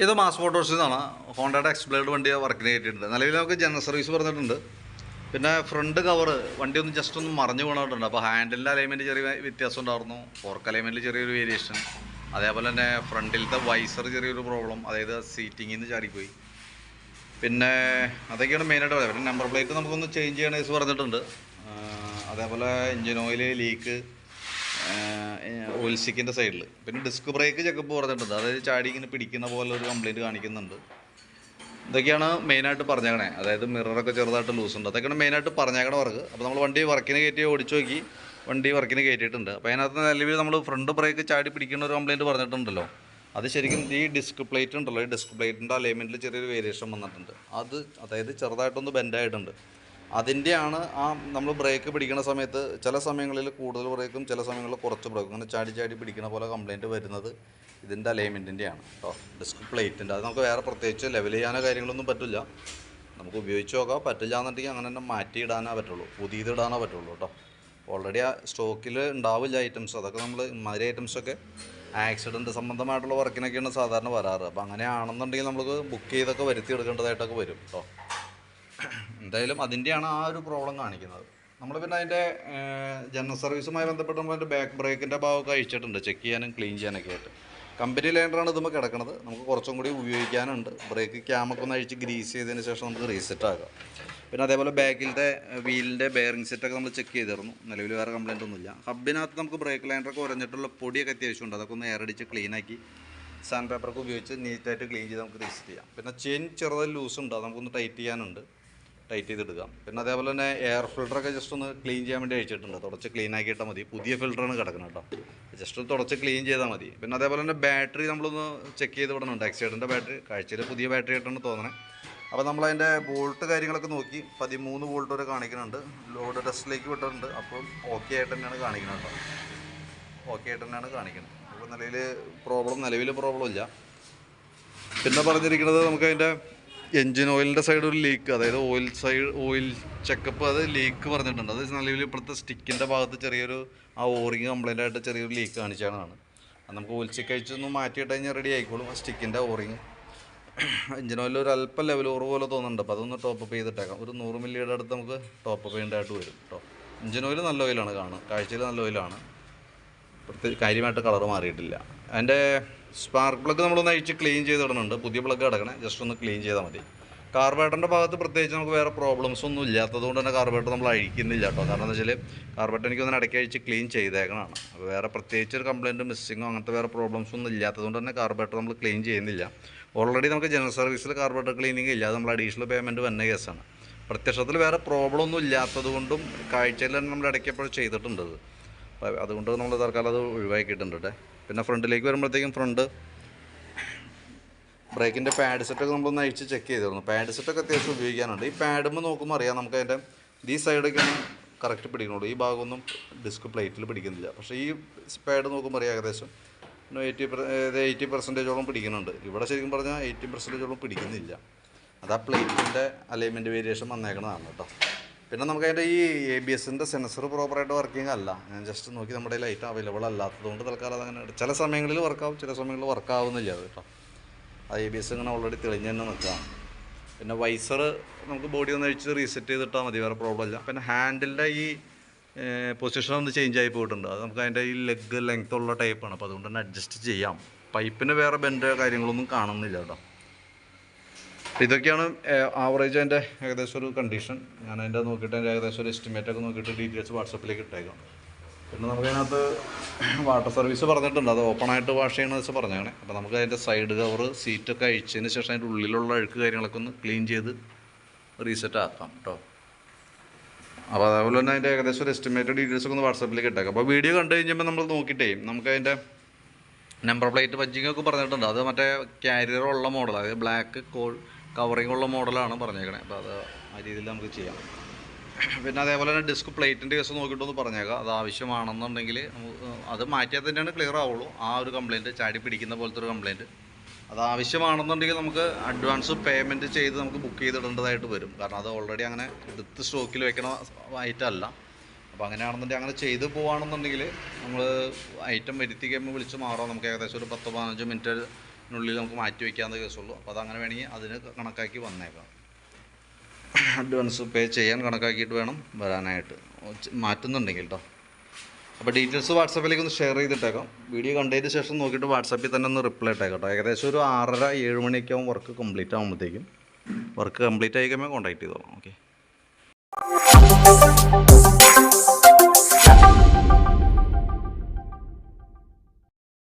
ഇത് മാസ് ഫോട്ടോസിൽ നിന്നാണ് ഹോണ്ടയുടെ എക്സ്പ്ലേഡ് വണ്ടി വർക്കിന് കയറ്റിയിട്ടുണ്ട്. നിലവിൽ നമുക്ക് ജനറൽ സർവീസ് പറഞ്ഞിട്ടുണ്ട്. പിന്നെ ഫ്രണ്ട് കവർ വണ്ടി ഒന്ന് ജസ്റ്റ് ഒന്ന് മറിഞ്ഞു വീണിട്ടുണ്ട് അപ്പോൾ ഹാൻഡിലിന്റെ അലൈൻമെന്റ് ചെറിയ വ്യത്യാസം ഉണ്ടായിരുന്നു ഫോർക്ക് അലൈൻമെന്റിൽ ചെറിയൊരു വേരിയേഷൻ അതേപോലെ തന്നെ ഫ്രണ്ടിലത്തെ വൈസർ ചെറിയൊരു പ്രോബ്ലം അതായത് സീറ്റിങ്ങിൽ നിന്ന് ചാടിപ്പോയി. പിന്നെ അതൊക്കെയാണ് മെയിനായിട്ട് പറയുന്നത്. പിന്നെ നമ്പർ പ്ലേറ്റ് നമുക്കൊന്ന് ചേഞ്ച് ചെയ്യണ പറഞ്ഞിട്ടുണ്ട്. അതേപോലെ എൻജിൻ ഓയിൽ ലീക്ക് ഓയിൽ സിക്കിന്റെ സൈഡിൽ പിന്നെ ഡിസ്ക് ബ്രേക്ക് ചെക്കപ്പ് പറഞ്ഞിട്ടുണ്ട്. അതായത് ചാടി ഇങ്ങനെ പിടിക്കുന്ന പോലെ ഒരു കംപ്ലയിന്റ് കാണിക്കുന്നുണ്ട്. ഇതൊക്കെയാണ് മെയിനായിട്ട് പറഞ്ഞേക്കണേ. അതായത് മിററൊക്കെ ചെറുതായിട്ട് ലൂസ് ഉണ്ട്. അതൊക്കെയാണ് മെയിനായിട്ട് പറഞ്ഞേക്കണ വർക്ക് അപ്പോൾ നമ്മൾ വണ്ടി വർക്കിന് കയറ്റി ഓടിച്ചു നോക്കി വണ്ടി വർക്കിന് കയറ്റിയിട്ടുണ്ട്. അപ്പോൾ അതിനകത്ത് നിലവിൽ നമ്മൾ ഫ്രണ്ട് ബ്രേക്ക് ചാടി പിടിക്കുന്ന ഒരു കംപ്ലയിന്റ് പറഞ്ഞിട്ടുണ്ടല്ലോ. അത് ശരിക്കും ഈ ഡിസ്ക് പ്ലേറ്റ് ഉണ്ടല്ലോ. ഈ ഡിസ്ക് പ്ലേറ്റിന്റെ അലൈൻമെന്റിൽ ചെറിയൊരു വേരിയേഷൻ വന്നിട്ടുണ്ട്. അത് അതായത് ചെറുതായിട്ടൊന്ന് ബെൻഡായിട്ടുണ്ട് അതിന്റെയാണ് ആ നമ്മൾ ബ്രേക്ക് പിടിക്കുന്ന സമയത്ത് ചില സമയങ്ങളിൽ കൂടുതൽ ബ്രേക്കും ചില സമയങ്ങളിൽ കുറച്ച് ബ്രേക്കും അങ്ങനെ ചാടി ചാടി പിടിക്കുന്ന പോലെ കംപ്ലയിന്റ് വരുന്നത് ഇതിന്റെ അലൈൻമെന്റിന്റെയാണ് കേട്ടോ ഡിസ്ക് പ്ലേറ്റിന്റെ അത് നമുക്ക് വേറെ പ്രത്യേകിച്ച് ലെവൽ ചെയ്യാനോ കാര്യങ്ങളൊന്നും പറ്റില്ല. നമുക്ക് ഉപയോഗിച്ച് നോക്കാം. പറ്റില്ല എന്നുണ്ടെങ്കിൽ അങ്ങനെ തന്നെ മാറ്റി ഇടാനേ പറ്റുള്ളൂ. പുതിയത് ഇടാനേ പറ്റുള്ളൂ കേട്ടോ ഓൾറെഡി ആ സ്റ്റോക്കിൽ ഉണ്ടാവില്ല ഐറ്റംസ് അതൊക്കെ നമ്മൾ ഇമാതിരി ഐറ്റംസൊക്കെ ആക്സിഡന്റ് സംബന്ധമായിട്ടുള്ള വർക്കിനൊക്കെയാണ് സാധാരണ വരാറ്. അപ്പോൾ അങ്ങനെയാണെന്നുണ്ടെങ്കിൽ നമുക്ക് ബുക്ക് ചെയ്തൊക്കെ വരുത്തി എടുക്കേണ്ടതായിട്ടൊക്കെ വരും കേട്ടോ എന്തായാലും അതിന്റെയാണ് ആ ഒരു പ്രോബ്ലം കാണിക്കുന്നത്. നമ്മൾ പിന്നെ അതിന്റെ ജനറൽ സർവീസുമായി ബന്ധപ്പെട്ട് നമ്മൾ അതിന്റെ ബാക്ക് ബ്രേക്കിന്റെ ഭാഗമൊക്കെ അഴിച്ചിട്ടുണ്ട്. ചെക്ക് ചെയ്യാനും ക്ലീൻ ചെയ്യാനൊക്കെ ആയിട്ട്. കമ്പനി ലൈൻഡറാണ് ഇതുമ്പോൾ കിടക്കുന്നത് നമുക്ക് കുറച്ചും കൂടി ഉപയോഗിക്കാനുണ്ട്. ബ്രേക്ക് ക്യാമൊക്കെ ഒന്ന് അഴിച്ച് ഗ്രീസ് ചെയ്തതിന് ശേഷം നമുക്ക് റീസെറ്റ് ആക്കാം. പിന്നെ അതേപോലെ ബാക്കിലത്തെ വീലിന്റെ ബെയറിംഗ് സെറ്റൊക്കെ നമ്മൾ ചെക്ക് ചെയ്തിരുന്നു. നിലവിൽ വേറെ കംപ്ലൈന്റ് ഒന്നുമില്ല. ഹബിനകത്ത് നമുക്ക് ബ്രേക്ക് ലൈൻഡറൊക്കെ ഉരഞ്ഞിട്ടുള്ള പൊടിയൊക്കെ അത്യാവശ്യമുണ്ട് അതൊക്കെ ഒന്ന് എയറടിച്ച് ക്ലീനാക്കി സാൻഡ് പേപ്പറൊക്കെ ഉപയോഗിച്ച് നീറ്റായിട്ട് ക്ലീൻ ചെയ്ത് നമുക്ക് റീസെറ്റ് ചെയ്യാം. പിന്നെ ചെയിൻ ചെറുതായി ലൂസ് ഉണ്ട്. അത് നമുക്കൊന്ന് ടൈറ്റ് ചെയ്യാനുണ്ട്. ടൈറ്റ് ചെയ്തിടുക. പിന്നെ അതേപോലെ തന്നെ എയർ ഫിൽറ്ററൊക്കെ ജസ്റ്റ് ഒന്ന് ക്ലീൻ ചെയ്യാൻ വേണ്ടി അയച്ചിട്ടുണ്ട് തുടച്ച് ക്ലീൻ ആക്കിയിട്ടാൽ മതി. പുതിയ ഫിൽറ്ററാണ് കിടക്കുന്നത് കേട്ടോ. ജസ്റ്റ് ഒന്ന് തുടച്ച് ക്ലീൻ ചെയ്താൽ മതി. പിന്നെ അതേപോലെ തന്നെ ബാറ്ററി നമ്മളൊന്ന് ചെക്ക് ചെയ്ത് വിടണുണ്ട് എക്സൈഡിന്റെ ബാറ്ററി കാഴ്ചയിൽ പുതിയ ബാറ്ററി ആയിട്ടാണ് തോന്നണേ. അപ്പോൾ നമ്മളതിന്റെ ബോൾട്ട് കാര്യങ്ങളൊക്കെ നോക്കി പതിമൂന്ന് ബോൾട്ട് വരെ കാണിക്കുന്നുണ്ട്. ലോഡ് ടെസ്റ്റിലേക്ക് വിട്ടിട്ടുണ്ട്. അപ്പം ഓക്കെ ആയിട്ട് തന്നെയാണ് കാണിക്കുന്നത് കേട്ടോ. ഓക്കെ ആയിട്ട് തന്നെയാണ് കാണിക്കുന്നത് അപ്പോൾ നിലവിൽ പ്രോബ്ലം നിലവിൽ പ്രോബ്ലം ഇല്ല. പിന്നെ പറഞ്ഞിരിക്കുന്നത് നമുക്ക് അതിന്റെ എൻജിൻ ഓയിലിന്റെ സൈഡ് ഒരു ലീക്ക് അതായത് ഓയിൽ സൈഡ് ഓയിൽ ചെക്കപ്പ് അത് ലീക്ക് പറഞ്ഞിട്ടുണ്ട്. അത് നിലവിൽ ഇപ്പോഴത്തെ സ്റ്റിക്കിന്റെ ഭാഗത്ത് ചെറിയൊരു ആ ഓറിങ് കംപ്ലൈന്റ് ആയിട്ട് ചെറിയൊരു ലീക്ക് കാണിച്ചാണ് അത് നമുക്ക് ഓയിൽ ചെക്ക് അയച്ചൊന്ന് മാറ്റിയിട്ട് കഴിഞ്ഞാൽ റെഡി ആയിക്കോളും. ആ സ്റ്റിക്കിന്റെ ഓറിങ് എഞ്ചിൻ ഓയിൽ ഒരു അല്പം ലെവൽ ഓറ് പോലെ തോന്നുന്നുണ്ട്. അപ്പോൾ അതൊന്ന് ടോപ്പ് അപ്പ് ചെയ്തിട്ടേക്കാം. ഒരു നൂറ് മില്ലിയുടെ അടുത്ത് നമുക്ക് ടോപ്പ് അപ്പ് ചെയ്യേണ്ടതായിട്ട് വരും കേട്ടോ എഞ്ചിൻ ഓയിൽ നല്ല ഓയിലാണ് കാണുക. കാഴ്ചയിൽ നല്ല ഓയിലാണ് പ്രത്യേക കാര്യമായിട്ട് കളർ മാറിയിട്ടില്ല. അതിന്റെ സ്പാർക്ക് പ്ലഗ് നമ്മളൊന്ന് അഴിച്ച് ക്ലീൻ ചെയ്ത് ഇടുന്നുണ്ട്. പുതിയ പ്ലഗ് കിടക്കണേ ജസ്റ്റ് ഒന്ന് ക്ലീൻ ചെയ്താൽ മതി. കാർബേറ്ററിന്റെ ഭാഗത്ത് പ്രത്യേകിച്ച് നമുക്ക് വേറെ പ്രോബ്ലംസ് ഒന്നും ഇല്ലാത്തത് കൊണ്ട് തന്നെ കാർബേറ്റർ നമ്മൾ അഴിക്കുന്നില്ല കേട്ടോ. കാരണം എന്താ വെച്ചാൽ കാർബേറ്റർ എനിക്കൊന്ന് ഇടയ്ക്ക് അഴിച്ച് ക്ലീൻ ചെയ്തേക്കണതാണ്. അപ്പോൾ വേറെ പ്രത്യേകിച്ച് ഒരു കംപ്ലയിന്റ് മിസ്സിങ്ങോ അങ്ങനത്തെ വേറെ പ്രോബ്ലംസ് ഒന്നും ഇല്ലാത്തത് കൊണ്ട് തന്നെ കാർബേറ്റർ നമ്മൾ ക്ലീൻ ചെയ്യുന്നില്ല. ഓൾറെഡി നമുക്ക് ജനറൽ സർവീസിൽ കാർബേറ്റർ ക്ലീനിങ് ഇല്ല. അത് നമ്മൾ അഡീഷണൽ പേയ്മെന്റ് വന്ന കേസാണ് പ്രത്യക്ഷത്തിൽ വേറെ പ്രോബ്ലം ഒന്നും ഇല്ലാത്തത് കൊണ്ടും കാഴ്ചയിൽ തന്നെ നമ്മൾ ഇടയ്ക്ക് എപ്പോഴും അപ്പോൾ അതുകൊണ്ട് നമ്മൾ തൽക്കാലം അത് ഒഴിവാക്കിയിട്ടുണ്ട് കേട്ടോ. പിന്നെ ഫ്രണ്ടിലേക്ക് വരുമ്പോഴത്തേക്കും ഫ്രണ്ട് ബ്രേക്കിന്റെ പാഡ് സെറ്റൊക്കെ നമ്മളൊന്ന് അഴിച്ച് ചെക്ക് ചെയ്തിരുന്നു. പാഡ് സെറ്റൊക്കെ അത്യാവശ്യം ഉപയോഗിക്കാനുണ്ട്. ഈ പാഡുമ്പോൾ നോക്കുമ്പോൾ അറിയാം നമുക്ക് അതിന്റെ ഈ സൈഡൊക്കെയാണ് കറക്റ്റ് പിടിക്കുന്നുള്ളൂ ഈ ഭാഗമൊന്നും ഡിസ്ക് പ്ലേറ്റിൽ പിടിക്കുന്നില്ല. പക്ഷേ ഈ പാഡ് നോക്കുമ്പോൾ അറിയാം ഏകദേശം എയ്റ്റി എയ്റ്റി പെർസെന്റേജോളം പിടിക്കുന്നുണ്ട്. ഇവിടെ ശരിക്കും പറഞ്ഞാൽ എയ്റ്റി പെർസെന്റേജോളം പിടിക്കുന്നില്ല. അത് ആ പ്ലേറ്റിന്റെ അലൈൻമെന്റ് വേരിയേഷൻ വന്നേക്കണതാണ് കേട്ടോ. പിന്നെ നമുക്ക് അതിന്റെ ഈ എ ബി എസിന്റെ സെൻസർ പ്രോപ്പറായിട്ട് വർക്കിംഗ് അല്ല. ഞാൻ ജസ്റ്റ് നോക്കി നമ്മുടെ ലൈറ്റ് അവൈലബിൾ അല്ലാത്തതുകൊണ്ട് തൽക്കാലം അതങ്ങനെ ചില സമയങ്ങളിൽ വർക്കാവും ചില സമയങ്ങളിൽ വർക്കാവുന്നില്ല അത് കേട്ടോ. ആ എ ബി എസ് ഇങ്ങനെ ഓൾറെഡി തെളിഞ്ഞ് തന്നെ നിൽക്കുകയാണ് പിന്നെ വൈസർ നമുക്ക് ബോഡി ഒന്ന് അഴിച്ച് റീസെറ്റ് ചെയ്തിട്ടാൽ മതി വേറെ പ്രോബ്ലം ഇല്ല. പിന്നെ ഹാൻഡിലിന്റെ ഈ പൊസിഷൻ ഒന്ന് ചേഞ്ച് ആയി പോയിട്ടുണ്ട്. അത് നമുക്ക് അതിന്റെ ഈ ലെഗ് ലെങ്ത്തുള്ള ടൈപ്പാണ് അപ്പോൾ അതുകൊണ്ട് തന്നെ അഡ്ജസ്റ്റ് ചെയ്യാം. പൈപ്പിന് വേറെ ബെൻഡ് കാര്യങ്ങളൊന്നും കാണുന്നില്ല കേട്ടോ. അപ്പോൾ ഇതൊക്കെയാണ് ആവറേജ് അതിന്റെ ഏകദേശം ഒരു കണ്ടീഷൻ ഞാൻ അതിന്റെ നോക്കിയിട്ട് അതിന്റെ ഏകദേശം ഒരു എസ്റ്റിമേറ്റ് ഒക്കെ നോക്കിയിട്ട് ഡീറ്റെയിൽസ് വാട്സപ്പിലേക്ക് ഇട്ടേക്കാം. പിന്നെ നമുക്ക് അതിനകത്ത് വാട്ടർ സർവീസ് പറഞ്ഞിട്ടുണ്ട്. അത് ഓപ്പൺ ആയിട്ട് വാഷ് ചെയ്യണമെന്ന് വെച്ചാൽ പറഞ്ഞാണ് അപ്പോൾ നമുക്ക് അതിന്റെ സൈഡ് കവർ സീറ്റൊക്കെ അഴിച്ചതിന് ശേഷം അതിന്റെ ഉള്ളിലുള്ള അഴുക്ക് കാര്യങ്ങളൊക്കെ ഒന്ന് ക്ലീൻ ചെയ്ത് റീസെറ്റ് ആക്കാം കേട്ടോ അപ്പോൾ അതേപോലെ തന്നെ അതിന്റെ ഏകദേശം ഒരു എസ്റ്റിമേറ്റ് ഡീറ്റെയിൽസ് ഒക്കെ ഒന്ന് വാട്സപ്പിലേക്ക് ഇട്ടേക്കാം. അപ്പോൾ വീഡിയോ കണ്ടു കഴിഞ്ഞപ്പോൾ നമ്മൾ നോക്കിയിട്ടേ നമുക്ക് അതിന്റെ നമ്പർ പ്ലേറ്റ് പഞ്ചിങ്ങൊക്കെ പറഞ്ഞിട്ടുണ്ട്. അത് മറ്റേ ക്യാരിയർ ഉള്ള മോഡൽ അതായത് ബ്ലാക്ക് കോൾ കവറിങ് ഉള്ള മോഡലാണ് പറഞ്ഞേക്കണേ. അപ്പോൾ അത് ആ രീതിയിൽ നമുക്ക് ചെയ്യാം. പിന്നെ അതേപോലെ തന്നെ ഡിസ്ക് പ്ലേറ്റിന്റെ കേസ് നോക്കിയിട്ടൊന്ന് പറഞ്ഞേക്കാം. അത് ആവശ്യമാണെന്നുണ്ടെങ്കിൽ അത് മാറ്റിയാൽ തന്നെയാണ് ക്ലിയർ ആവുള്ളൂ. ആ ഒരു കംപ്ലയിന്റ് ചാടി പിടിക്കുന്ന പോലത്തെ ഒരു കംപ്ലയിന്റ് അത് ആവശ്യമാണെന്നുണ്ടെങ്കിൽ നമുക്ക് അഡ്വാൻസ് പേയ്മെന്റ് ചെയ്ത് നമുക്ക് ബുക്ക് ചെയ്തിടേണ്ടതായിട്ട് വരും. കാരണം അത് ഓൾറെഡി അങ്ങനെ എടുത്ത് സ്റ്റോക്കിൽ വെക്കണ ഐറ്റമല്ല അപ്പോൾ അങ്ങനെയാണെന്നുണ്ടെങ്കിൽ അങ്ങനെ ചെയ്ത് പോവുകയാണെന്നുണ്ടെങ്കിൽ നമ്മൾ ഐറ്റം വരുത്തി കഴിയുമ്പോൾ വിളിച്ച് മാറാം. നമുക്ക് ഏകദേശം ഒരു പത്ത് പതിനഞ്ച് മിനിറ്റ് നുള്ളിൽ നമുക്ക് മാറ്റി വയ്ക്കാവുന്ന കേസുള്ളൂ. അപ്പോൾ അതങ്ങനെ വേണമെങ്കിൽ അതിന് കണക്കാക്കി വന്നേക്കാം. അഡ്വാൻസ് പേ ചെയ്യാൻ കണക്കാക്കിയിട്ട് വേണം വരാനായിട്ട്. മാറ്റുന്നുണ്ടെങ്കിൽ കേട്ടോ അപ്പോൾ ഡീറ്റെയിൽസ് വാട്സാപ്പിലേക്ക് ഒന്ന് ഷെയർ ചെയ്തിട്ടേക്കാം. വീഡിയോ കണ്ടതിന് ശേഷം നോക്കിയിട്ട് വാട്സാപ്പിൽ തന്നെ ഒന്ന് റിപ്ലൈ ഇട്ടേക്കാം കേട്ടോ ഏകദേശം ഒരു ആറര ഏഴ് മണിയൊക്കെ ആകുമ്പോൾ വർക്ക് കംപ്ലീറ്റ് ആകുമ്പോഴത്തേക്കും വർക്ക് കംപ്ലീറ്റ് ആയി കഴിയുമ്പോൾ കോൺടാക്ട് ചെയ്തോളാം. ഓക്കെ.